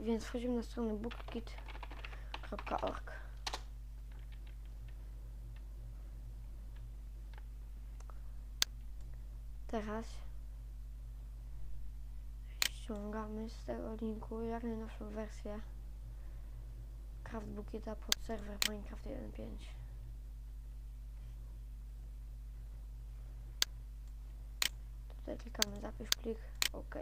więc wchodzimy na stronę bookkit.org. Teraz ściągamy z tego linku jak najnowszą wersję Craftbookita pod serwer Minecraft 1.5. Tutaj klikamy zapisz plik, OK.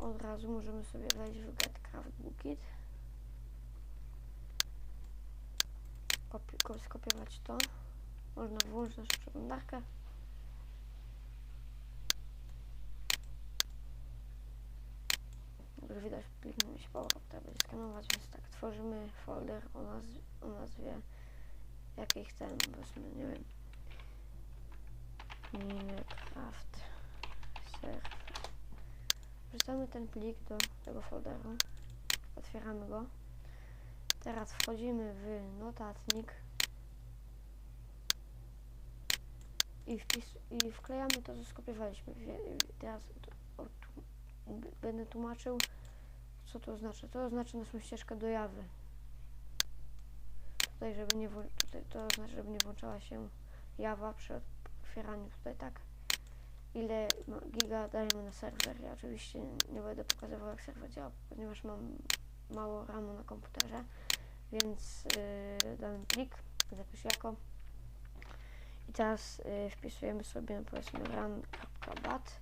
Od razu możemy sobie wejść w Get Craft Bookit. Kopi ko- skopiować to. Można włączyć naszą przeglądarkę. Jak widać, mi się power tutaj będzie skanować, więc tak, tworzymy folder o, nazw o nazwie jakiej chcemy, powiedzmy, nie wiem, Minecraft server. Wrzucamy ten plik do tego folderu. Otwieramy go. Teraz wchodzimy w notatnik i, wpis i wklejamy to, co skopiowaliśmy. Teraz będę tłumaczył, co to znaczy. To oznacza naszą ścieżkę do Jawy. Tutaj, żeby nie tutaj, to znaczy, żeby nie włączała się Jawa przy otwieraniu tutaj tak ile ma- giga dajemy na serwer. Ja oczywiście nie będę pokazywał jak serwer działa, ponieważ mam mało ramu na komputerze, więc yy, damy plik, zapisz jako i teraz yy, wpisujemy sobie no, powiedzmy run.bat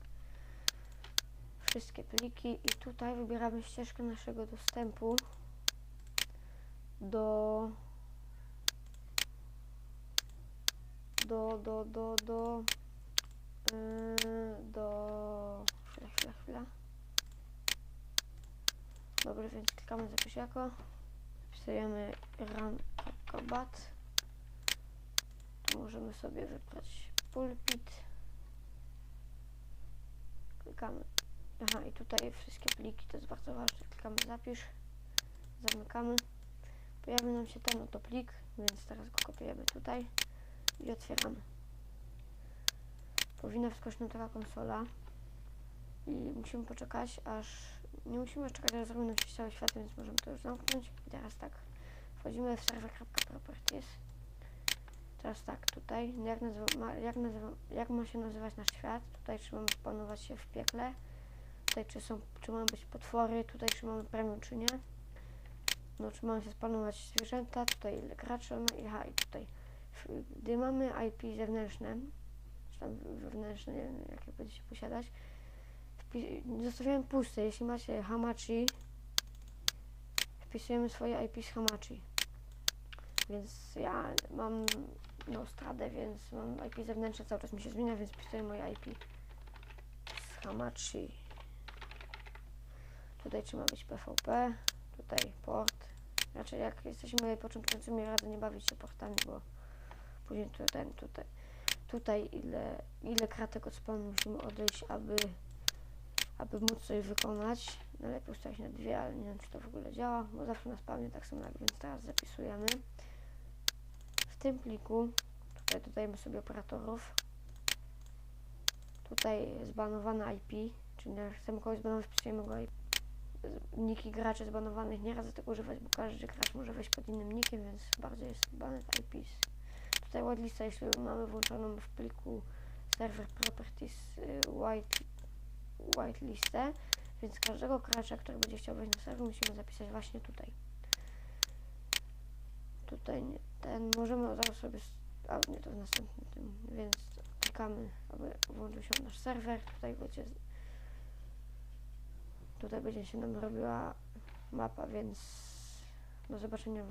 wszystkie pliki i tutaj wybieramy ścieżkę naszego dostępu do do, do, do, do więc klikamy zapisz jako. Wpisujemy run.bat. Tu możemy sobie wybrać pulpit. Klikamy. Aha, i tutaj wszystkie pliki, to jest bardzo ważne. Klikamy zapisz. Zamykamy. Pojawi nam się ten oto plik, więc teraz go kopiujemy tutaj i otwieramy powinna wskoczyć nam taka konsola i musimy poczekać aż nie musimy czekać nam się cały świat, więc możemy to już zamknąć. I teraz tak wchodzimy w server.properties teraz tak tutaj jak, nazywa, ma, jak, nazywa, jak ma się nazywać nasz świat? Tutaj czy mamy spawnować się w piekle? Tutaj czy są czy mają być potwory? Tutaj czy mamy premium czy nie? No czy mają się spawnować zwierzęta? Tutaj ile graczy no i aha i tutaj. Gdy mamy IP zewnętrzne czy tam wewnętrzne, nie wiem jakie będziecie posiadać. Zostawiałem puste, jeśli macie Hamachi, wpisujemy swoje IP z Hamachi. Więc ja mam no stradę, więc mam IP zewnętrzne, cały czas mi się zmienia, więc wpisuję moje IP z Hamachi. Tutaj czy ma być PvP, tutaj port. Raczej jak jesteśmy początkującymi, radzę nie bawić się portami, bo później ten tutaj tutaj ile, ile kratek od spawnu musimy odejść, aby, aby móc coś wykonać. Najlepiej ustawić na dwie, ale nie wiem czy to w ogóle działa, bo zawsze na spawnie tak samo jak, więc teraz zapisujemy. W tym pliku, tutaj dodajemy sobie operatorów. Tutaj zbanowane IP, czyli jak chcemy kogoś zbanować, wpisujemy go IP. Niki graczy zbanowanych nie radzę tego używać, bo każdy gracz może wejść pod innym nikiem, więc bardziej jest banned IPs tutaj whitelista, jeśli mamy włączoną w pliku server properties y, white, whitelistę, więc każdego gracza, który będzie chciał wejść na serwer, musimy zapisać właśnie tutaj. Tutaj ten możemy od razu sobie, a nie to w następnym tym, więc klikamy, aby włączył się nasz serwer, tutaj będzie tutaj będzie się nam robiła mapa, więc do zobaczenia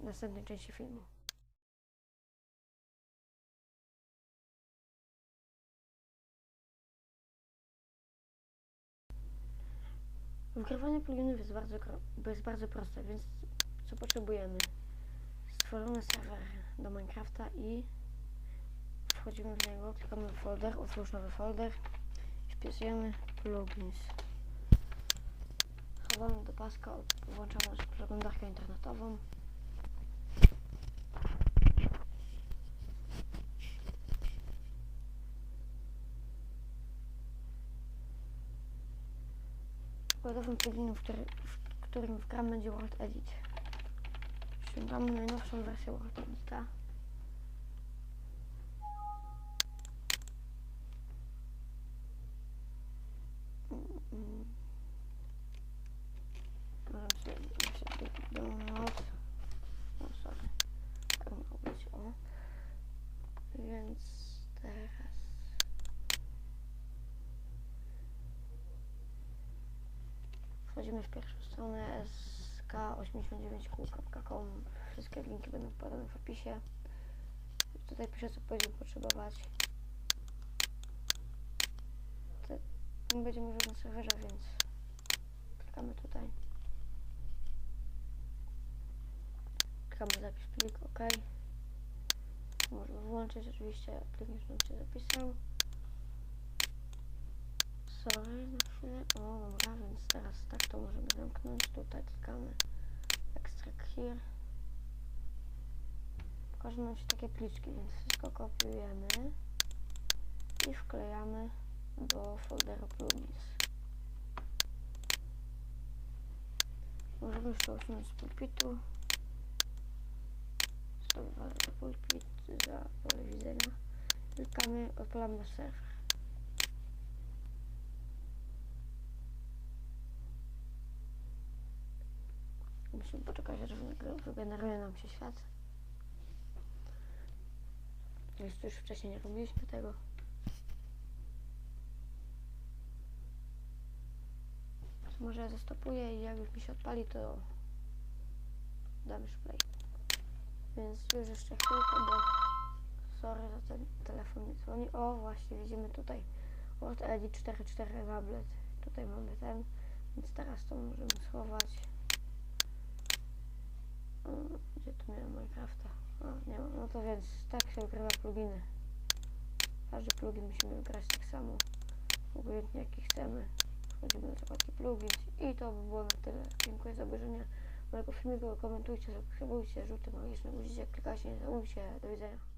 w następnej części filmu. Wykrywanie pluginów jest bardzo, jest bardzo proste, więc co potrzebujemy? Stworzony serwer do Minecrafta i wchodzimy w niego, klikamy w folder, otwórz nowy folder wpisujemy plugins. Chowamy do paska, włączamy przeglądarkę internetową. Przykładowym pluginem, w, który, w którym wgram będzie World Edit. Ściągamy najnowszą wersję World Edita. Mm, mm. Możemy sobie sobie download. No sorry. Tak miało być, o. Więc teraz... Wchodzimy w pierwszą stronę sk89kół.com Wszystkie linki będą podane w opisie. Tutaj piszę co będziemy potrzebować. Nie będziemy już na serwerze, więc klikamy tutaj. Klikamy zapis plik, OK. Możemy włączyć oczywiście już nam się zapisał. Sorry, na chwilę. O, dobra, więc teraz tak to możemy zamknąć. Tutaj klikamy Extract here. Nam się takie pliczki, więc wszystko kopiujemy i wklejamy do folderu plugins. Możemy to usunąć z pulpitu. Walę za pulpit, za pole widzenia. Klikamy, odpalamy serwer. Musimy poczekać, aż wyge- wygeneruje nam się świat. Tu już wcześniej nie robiliśmy tego. Więc może ja zastopuję i jak już mi się odpali, to dam już play. Więc już jeszcze chwilkę, bo sorry za ten telefon nie dzwoni. O, właśnie widzimy tutaj Word Edit 4.4 tablet. Tutaj mamy ten, więc teraz to możemy schować. Gdzie tu miałem Minecrafta? Nie ma. No to więc tak się ukrywa pluginy. Każdy plugin musimy wybrać tak samo. Obojętnie jaki chcemy. Wchodzimy do zakładki plugins i to by było na tyle. Dziękuję za obejrzenie mojego filmiku. Komentujcie, subskrybujcie, żółty magiczny guziczek, klikajcie, nie zabójcie. Do widzenia.